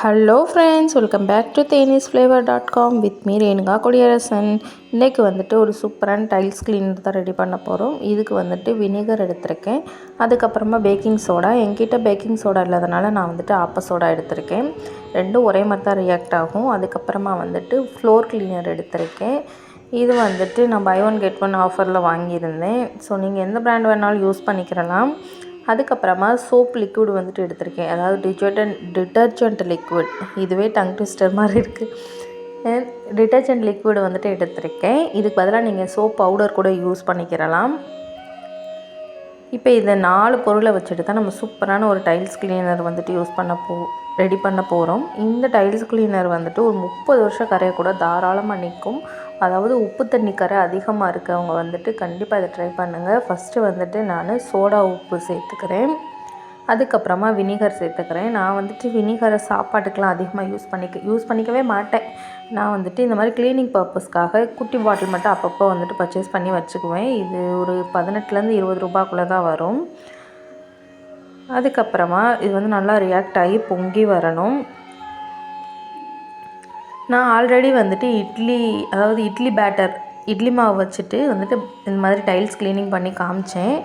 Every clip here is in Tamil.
Hello friends welcome back to Theni's flavour dot com with me Renuka Kodiyarasan இன்றைக்கு வந்துட்டு ஒரு சூப்பரான டைல்ஸ் கிளீனர் தான் ரெடி பண்ண போகிறோம் இதுக்கு வந்துட்டு வினிகர் எடுத்திருக்கேன். அதுக்கப்புறமா பேக்கிங் சோடா என்கிட்ட பேக்கிங் சோடா இல்லாதனால நான் வந்துட்டு ஆப்ப சோடா எடுத்திருக்கேன். ரெண்டும் ஒரே மாதிரி தான் ரியாக்ட் ஆகும். அதுக்கப்புறமா வந்துட்டு ஃப்ளோர் கிளீனர் எடுத்திருக்கேன். இது வந்துட்டு நான் பை ஒன் கெட் ஒன் ஆஃபரில் வாங்கியிருந்தேன். ஸோ நீங்கள் எந்த ப்ராண்ட் வேணாலும் யூஸ் பண்ணிக்கிறலாம் அதுக்கப்புறமா சோப் லிக்விட் வந்துட்டு எடுத்திருக்கேன். அதாவது டிஜர்டன்ட் டிட்டர்ஜென்ட் லிக்விட் இதுவே டங் ட்விஸ்டர் மாதிரி இருக்குது டிட்டர்ஜென்ட் லிக்விட் வந்துட்டு எடுத்திருக்கேன். இதுக்கு பதிலாக நீங்கள் சோப் பவுடர் கூட யூஸ் பண்ணிக்கிறலாம். இப்போ இந்த நாலு பொருளை வச்சுட்டு தான் நம்ம சூப்பரான ஒரு டைல்ஸ் கிளீனர் வந்துட்டு யூஸ் பண்ண போ ரெடி பண்ண போகிறோம் இந்த டைல்ஸ் கிளீனர் வந்துட்டு ஒரு முப்பது வருஷம் கரையை கூட தாராளமாக நிற்கும் அதாவது உப்பு தண்ணி கரை அதிகமாக இருக்கவங்க வந்துட்டு கண்டிப்பாக இதை ட்ரை பண்ணுங்கள் ஃபஸ்ட்டு வந்துட்டு நான் சோடா உப்பு சேர்த்துக்கிறேன். அதுக்கப்புறமா வினிகர் சேர்த்துக்கிறேன். நான் வந்துட்டு வினிகரை சாப்பாட்டுக்கெலாம் அதிகமாக யூஸ் பண்ணிக்க யூஸ் பண்ணிக்கவே மாட்டேன். நான் வந்துட்டு இந்த மாதிரி க்ளீனிங் பர்பஸ்க்காக குட்டி பாட்டில் மட்டும் அப்பப்போ வந்துட்டு பர்ச்சேஸ் பண்ணி வச்சுக்குவேன். இது ஒரு பதினெட்டுலேருந்து இருபது ரூபாக்குள்ளே தான் வரும். அதுக்கப்புறமா இது வந்து நல்லா ரியாக்ட் ஆகி பொங்கி வரணும். நான் ஆல்ரெடி வந்துட்டு இட்லி அதாவது இட்லி பேட்டர் இட்லி மாவு வச்சுட்டு வந்துட்டு இந்த மாதிரி டைல்ஸ் க்ளீனிங் பண்ணி காமிச்சேன்.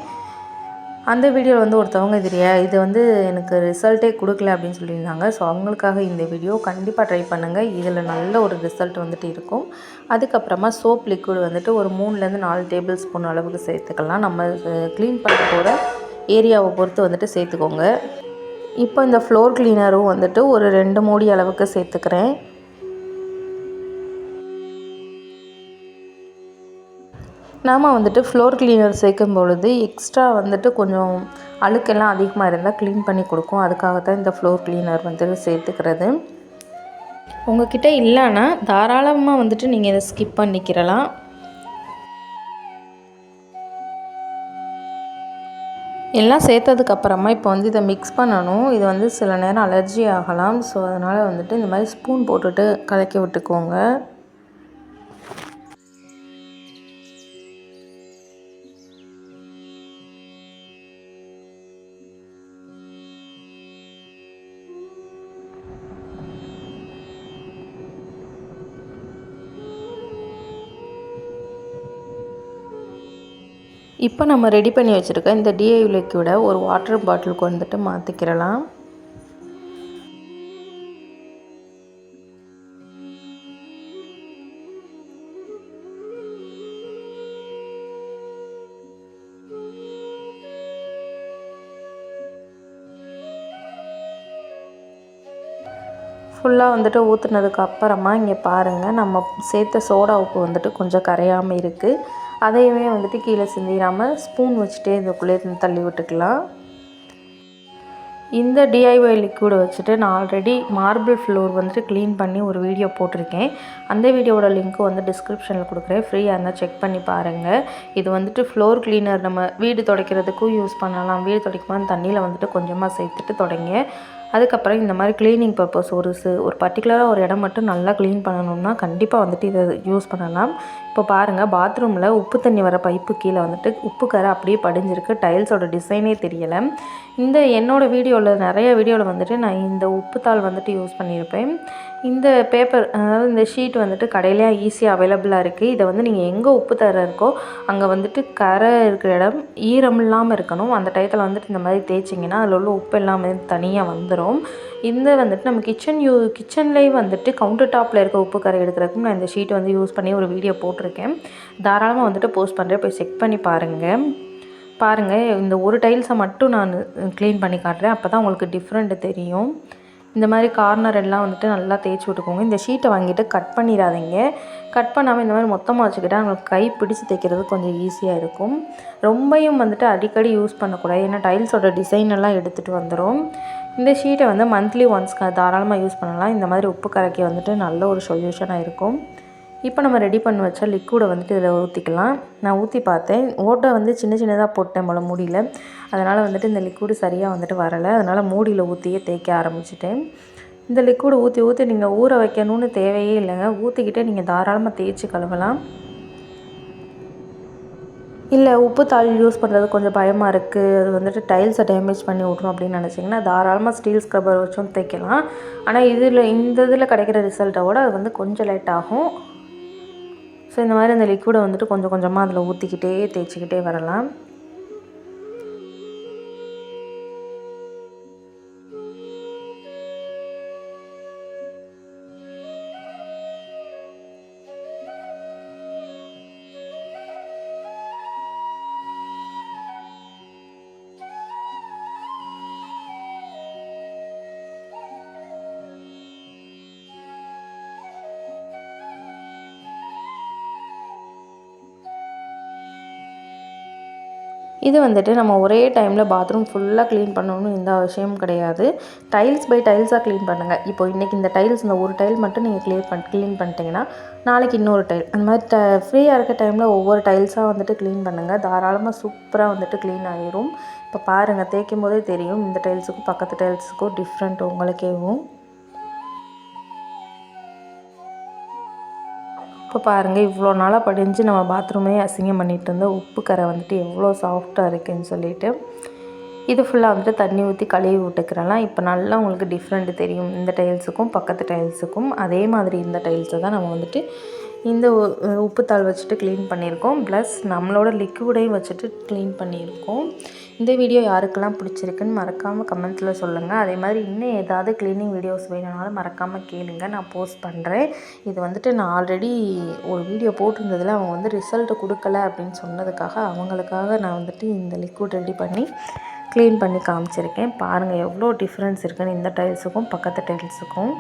அந்த வீடியோவில் வந்து ஒருத்தவங்க தெரியா இது வந்து எனக்கு ரிசல்ட்டே கொடுக்கல அப்படின்னு சொல்லியிருந்தாங்க. ஸோ அவங்களுக்காக இந்த வீடியோ கண்டிப்பாக ட்ரை பண்ணுங்கள் இதில் நல்ல ஒரு ரிசல்ட் வந்துட்டு இருக்கும். அதுக்கப்புறமா சோப் லிக்விட் வந்துட்டு ஒரு மூணுலேருந்து நாலு டேபிள் ஸ்பூன் அளவுக்கு சேர்த்துக்கலாம். நம்ம க்ளீன் பண்ண போகிற ஏரியாவை பொறுத்து வந்துட்டு சேர்த்துக்கோங்க. இப்போ இந்த ஃப்ளோர் க்ளீனரும் வந்துட்டு ஒரு ரெண்டு மூடி அளவுக்கு சேர்த்துக்கிறேன். நாம் வந்துட்டு ஃப்ளோர் கிளீனர் சேர்க்கும் பொழுது எக்ஸ்ட்ரா வந்துட்டு கொஞ்சம் அழுக்கெல்லாம் அதிகமாக இருந்தால் க்ளீன் பண்ணி கொடுக்கும். அதுக்காக தான் இந்த ஃப்ளோர் கிளீனர் வந்துட்டு சேர்த்துக்கிறது. உங்ககிட்ட இல்லைன்னா தாராளமாக வந்துட்டு நீங்கள் இதை ஸ்கிப் பண்ணிக்கிறலாம் எல்லாம் சேர்த்ததுக்கப்புறமா இப்போ வந்து இதை மிக்ஸ் பண்ணணும். இது வந்து சில நேரம் அலர்ஜி ஆகலாம். ஸோ அதனால் வந்துட்டு இந்த மாதிரி ஸ்பூன் போட்டுட்டு கலக்கி விட்டுக்கோங்க. இப்போ நம்ம ரெடி பண்ணி வச்சுருக்க இந்த டிஐ லிக்விடை ஒரு வாட்டர் பாட்டிலுக்கு வந்துட்டு மாற்றிக்கிறலாம் ஃபுல்லாக வந்துட்டு ஊற்றுனதுக்கு அப்புறமா இங்கே பாருங்கள் நம்ம சேர்த்த சோடா உப்பு வந்துட்டு கொஞ்சம் கரையாமல் இருக்குது அதையுமே வந்துட்டு கீழே சிந்திடாமல் ஸ்பூன் வச்சுட்டே இதுக்குள்ளே தள்ளி விட்டுக்கலாம். இந்த டிஐஒய் லிக்விட் வச்சுட்டு நான் ஆல்ரெடி மார்பிள் ஃப்ளோர் வந்துட்டு க்ளீன் பண்ணி ஒரு வீடியோ போட்டிருக்கேன். அந்த வீடியோவோட லிங்க்கும் வந்து டிஸ்கிரிப்ஷனில் கொடுக்குறேன். ஃப்ரீயாக இருந்தால் செக் பண்ணி பாருங்கள் இது வந்துட்டு ஃப்ளோர் க்ளீனர் நம்ம வீடு துடைக்கிறதுக்கும் யூஸ் பண்ணலாம். வீடு துடைக்கும்போது தண்ணியில் வந்துட்டு கொஞ்சமாக சேர்த்துட்டு தொடங்க. அதுக்கப்புறம் இந்த மாதிரி க்ளீனிங் பர்பஸ் ஒரு சு ஒரு பர்டிகுலராக ஒரு இடம் மட்டும் நல்லா க்ளீன் பண்ணணும்னா கண்டிப்பாக வந்துட்டு இதை யூஸ் பண்ணலாம். இப்போ பாருங்கள் பாத்ரூமில் உப்பு தண்ணி வர பைப்பு கீழே வந்துட்டு உப்பு கரை அப்படியே படிஞ்சிருக்கு. டைல்ஸோட டிசைனே தெரியலை. இந்த என்னோடய வீடியோவில் நிறைய வீடியோவில் வந்துட்டு நான் இந்த உப்புத்தாள் வந்துட்டு யூஸ் பண்ணியிருப்பேன். இந்த பேப்பர் அதாவது இந்த ஷீட் வந்துட்டு கடையிலே ஈஸியாக அவைலபிளாக இருக்குது இதை வந்து நீங்கள் எங்கே உப்பு தர இருக்கோ அங்கே வந்துட்டு கரை இருக்கிற இடம் ஈரம் இல்லாமல் இருக்கணும். அந்த டயத்தில் வந்துட்டு இந்த மாதிரி தேய்ச்சிங்கன்னா அதில் உள்ள உப்பு எல்லாமே தனியாக வந்துடும் இந்த வந்துட்டு நம்ம கிச்சன் யூ கிச்சன்லேயே வந்துட்டு கவுண்டர் டாப்பில் இருக்க உப்பு கரை எடுக்கிறதுக்கும் நான் இந்த ஷீட் வந்து யூஸ் பண்ணி ஒரு வீடியோ போட்டிருக்கேன். தாராளமாக வந்துட்டு போஸ்ட் பண்ணுறேன் போய் செக் பண்ணி பாருங்கள் பாருங்கள் இந்த ஒரு டைல்ஸை மட்டும் நான் க்ளீன் பண்ணி காட்டுறேன். அப்போ தான் உங்களுக்கு டிஃப்ரெண்ட்டு தெரியும். இந்த மாதிரி கார்னர் எல்லாம் வந்துட்டு நல்லா தேய்ச்சி விட்டுக்கோங்க. இந்த ஷீட்டை வாங்கிட்டு கட் பண்ணிடாதீங்க. கட் பண்ணாமல் இந்த மாதிரி மொத்தமாக வச்சுக்கிட்டால் நம்மளுக்கு கை பிடிச்சி தைக்கிறது கொஞ்சம் ஈஸியாக இருக்கும். ரொம்பையும் வந்துட்டு அடிக்கடி யூஸ் பண்ணக்கூடாது. ஏன்னா டைல்ஸோட டிசைன் எல்லாம் எடுத்துகிட்டு வந்துடும் இந்த ஷீட்டை வந்து மந்த்லி ஒன்ஸ் தாராளமாக யூஸ் பண்ணலாம். இந்த மாதிரி உப்பு கரைக்கி வந்துட்டு நல்ல ஒரு சொல்யூஷனாக இருக்கும். இப்போ நம்ம ரெடி பண்ணி வச்ச லிக்விடை வந்துட்டு இதில் ஊற்றிக்கலாம் நான் ஊற்றி பார்த்தேன். ஓட்டை வந்து சின்ன சின்னதாக போட்டேன் போல் மூடியில். அதனால் வந்துட்டு இந்த லிக்விடு சரியாக வந்துட்டு வரலை. அதனால் மூடியில் ஊற்றியே தேய்க்க ஆரம்பிச்சிட்டேன். இந்த லிக்விடு ஊற்றி ஊற்றி நீங்கள் ஊற வைக்கணும்னு தேவையே இல்லைங்க. ஊற்றிக்கிட்டே நீங்கள் தாராளமாக தேய்ச்சி கழுவலாம். இல்லை உப்பு தாள் யூஸ் பண்ணுறது கொஞ்சம் பயமாக இருக்குது அது வந்துட்டு டைல்ஸை டேமேஜ் பண்ணி விட்ரும் அப்படின்னு நினச்சிங்கன்னா தாராளமாக ஸ்டீல் ஸ்க்ரப்பர் வச்சும் தைக்கலாம் ஆனால் இதில் இந்த இதில் கிடைக்கிற ரிசல்ட்டை விட அது வந்து கொஞ்சம் லேட் ஆகும். ஸோ இந்த மாதிரி அந்த லிக்விடை வந்துட்டு கொஞ்சம் கொஞ்சமாக அதில் ஊற்றிக்கிட்டே தேய்ச்சிக்கிட்டே வரலாம். இது வந்துட்டு நம்ம ஒரே டைமில் பாத்ரூம் ஃபுல்லாக க்ளீன் பண்ணணும்னு எந்த விஷயமும் கிடையாது. டைல்ஸ் பை டைல்ஸாக க்ளீன் பண்ணுங்கள் இப்போ இன்றைக்கி இந்த டைல்ஸ் இந்த ஒரு டைல் மட்டும் நீங்கள் க்ளீன் பண் க்ளீன் பண்ணிட்டீங்கன்னா நாளைக்கு இன்னொரு டைல் அந்த மாதிரி ட ஃப்ரீயாக இருக்க டைமில் ஒவ்வொரு டைல்ஸாக வந்துட்டு க்ளீன் பண்ணுங்கள் தாராளமாக சூப்பராக வந்துட்டு க்ளீன் ஆகிரும் இப்போ பாருங்கள் தேய்க்கும் போதே தெரியும். இந்த டைல்ஸுக்கும் பக்கத்து டைல்ஸுக்கும் டிஃப்ரெண்ட் உங்களுக்கேவும். இப்போ பாருங்கள் இவ்வளோ நாளாக படிஞ்சு நம்ம பாத்ரூமே அசிங்கம் பண்ணிகிட்டு இருந்தோம் உப்பு கரை வந்துட்டு எவ்வளோ சாஃப்டாக இருக்குதுன்னு சொல்லிட்டு இது ஃபுல்லாக வந்துட்டு தண்ணி ஊற்றி கழுவி விட்டுக்கிறலாம். இப்போ நல்லா உங்களுக்கு டிஃப்ரெண்ட் தெரியும். இந்த டைல்ஸுக்கும் பக்கத்து டைல்ஸுக்கும் அதே மாதிரி இந்த டைல்ஸை தான் நம்ம வந்துட்டு இந்த உப்புத்தாள் வச்சுட்டு க்ளீன் பண்ணியிருக்கோம். ப்ளஸ் நம்மளோட லிக்விடையும் வச்சுட்டு க்ளீன் பண்ணியிருக்கோம். இந்த வீடியோ யாருக்கெல்லாம் பிடிச்சிருக்குன்னு மறக்காமல் கமெண்ட்ஸில் சொல்லுங்கள் அதே மாதிரி இன்னும் ஏதாவது க்ளீனிங் வீடியோஸ் வேணுனாலும் மறக்காமல் கேளுங்க. நான் போஸ்ட் பண்ணுறேன் இது வந்துட்டு நான் ஆல்ரெடி ஒரு வீடியோ போட்டிருந்ததில் அவங்க வந்து ரிசல்ட்டு கொடுக்கல அப்படின்னு சொன்னதுக்காக அவங்களுக்காக நான் வந்துட்டு இந்த லிக்விட் ரெடி பண்ணி க்ளீன் பண்ணி காமிச்சிருக்கேன். பாருங்கள் எவ்வளோ டிஃப்ரென்ஸ் இருக்குன்னு இந்த டைல்ஸுக்கும் பக்கத்து டைல்ஸுக்கும்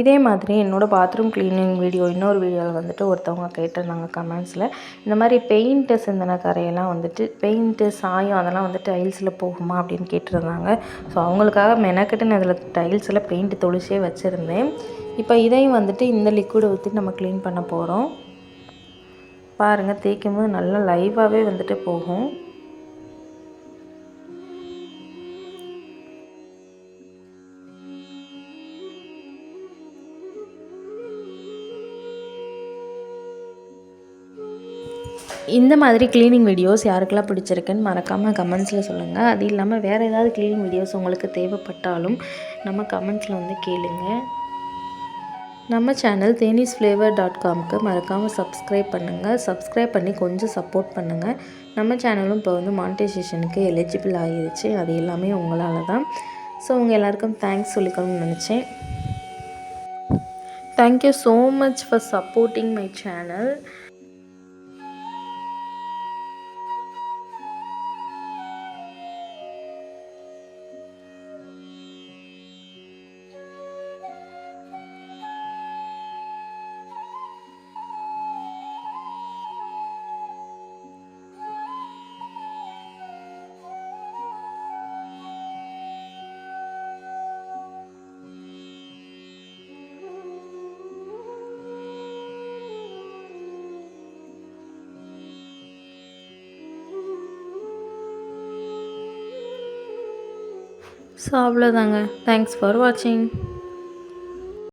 இதே மாதிரி என்னோடய பாத்ரூம் க்ளீனிங் வீடியோ இன்னொரு வீடியோவில் வந்துட்டு ஒருத்தவங்க கேட்டிருந்தாங்க கமெண்ட்ஸில் இந்த மாதிரி பெயிண்ட்டு சிந்தின கரையெல்லாம் வந்துட்டு பெயிண்ட்டு சாயம் அதெல்லாம் வந்துட்டு டைல்ஸில் போகுமா அப்படின்னு கேட்டிருந்தாங்க. ஸோ அவங்களுக்காக மெனக்கெட்டு நான் இதில் டைல்ஸில் பெயிண்ட் தொளிச்சே வச்சுருந்தேன். இப்போ இதையும் வந்துட்டு இந்த லிக்விடை ஊற்றி நம்ம க்ளீன் பண்ண போகிறோம் பாருங்கள் தேய்க்கும் போது நல்லா லைவாகவே வந்துட்டு போகும். இந்த மாதிரி க்ளீனிங் வீடியோஸ் யாருக்கெல்லாம் பிடிச்சிருக்குன்னு மறக்காமல் கமெண்ட்ஸில் சொல்லுங்கள் அது இல்லாமல் வேறு ஏதாவது க்ளீனிங் வீடியோஸ் உங்களுக்கு தேவைப்பட்டாலும் நம்ம கமெண்ட்ஸில் வந்து கேளுங்க. நம்ம சேனல் தேனீஸ் ஃப்ளேவர் டாட் காம்க்கு மறக்காமல் சப்ஸ்கிரைப் பண்ணுங்கள் சப்ஸ்கிரைப் பண்ணி கொஞ்சம் சப்போர்ட் பண்ணுங்கள் நம்ம சேனலும் இப்போ வந்து மானிட்டைசேஷனுக்கு எலிஜிபிள் ஆகிருச்சு அது எல்லாமே உங்களால் தான். ஸோ உங்கள் எல்லாருக்கும் தேங்க்ஸ் சொல்லிக்கணும்னு நினச்சேன். Thank you so much for supporting my channel so அவ்வளோதாங்க தேங்க்ஸ் ஃபார் வாட்சிங்